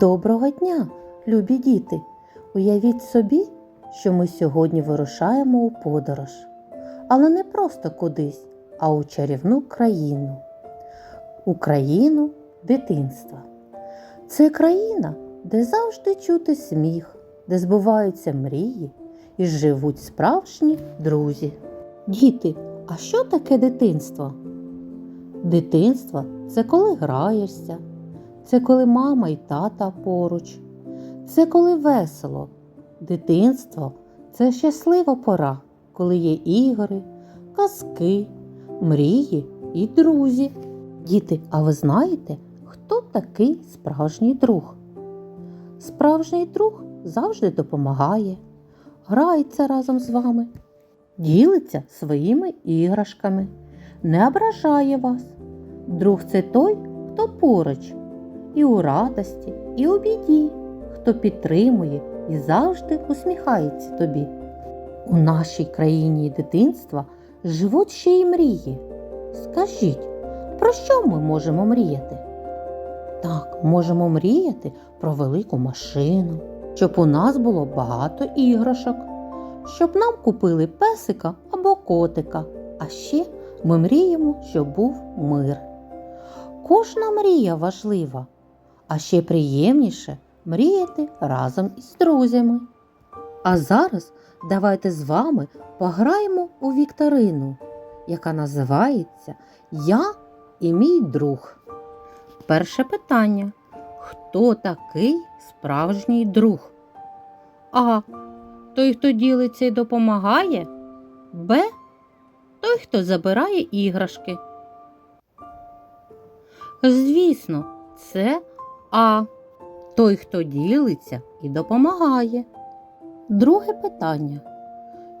Доброго дня, любі діти! Уявіть собі, що ми сьогодні вирушаємо у подорож, але не просто кудись, а у чарівну країну. Україну дитинства. Це країна, де завжди чути сміх, де збуваються мрії і живуть справжні друзі. Діти, а що таке дитинство? Дитинство це коли граєшся, це коли мама і тата поруч, це коли весело. Дитинство це щаслива пора, коли є ігри, казки, мрії і друзі. Діти, а ви знаєте, хто такий справжній друг? Справжній друг завжди допомагає, грається разом з вами, ділиться своїми іграшками, не ображає вас. Друг це той, хто поруч, і у радості, і у біді, хто підтримує і завжди усміхається тобі. У нашій країні дитинства живуть ще й мрії. Скажіть, про що ми можемо мріяти? Так, можемо мріяти про велику машину, щоб у нас було багато іграшок, щоб нам купили песика або котика, а ще ми мріємо, щоб був мир. Кожна мрія важлива, а ще приємніше мріяти разом із друзями. А зараз давайте з вами пограємо у вікторину, яка називається Я і мій друг. Перше питання. Хто такий справжній друг? А. Той, хто ділиться і допомагає. Б. Той, хто забирає іграшки. Звісно, це А. Той, хто ділиться і допомагає. Друге питання.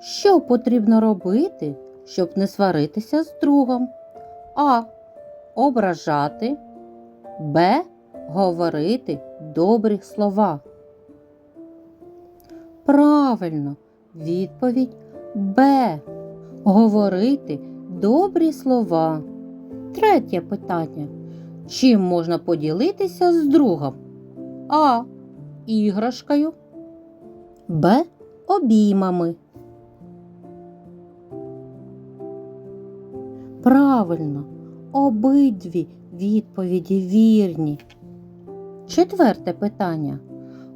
Що потрібно робити, щоб не сваритися з другом? А. Ображати. Б. Говорити добрі слова. Правильно, відповідь Б. Говорити добрі слова. Третє питання. Чим можна поділитися з другом? А. Іграшкою. Б. Обіймами. Правильно, обидві відповіді вірні. Четверте питання.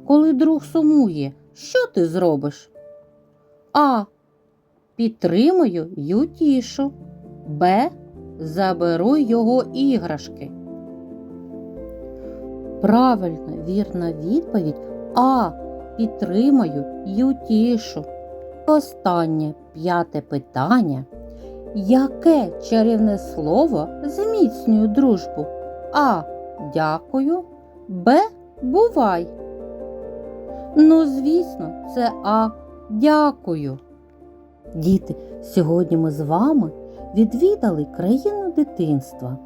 Коли друг сумує, що ти зробиш? А. Підтримую й утішу. Б. Заберу його іграшки. Правильна вірна відповідь А. Підтримаю й утішу. Останнє п'яте питання. Яке чарівне слово зміцнює дружбу? А. Дякую. Б. Бувай. Ну, звісно, це А. Дякую. Діти, сьогодні ми з вами відвідали країну дитинства.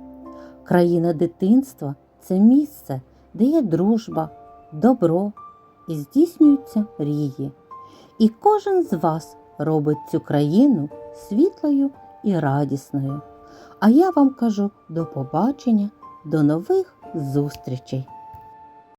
Країна дитинства це місце, де є дружба, добро і здійснюються мрії. І кожен з вас робить цю країну світлою і радісною. А я вам кажу до побачення, до нових зустрічей!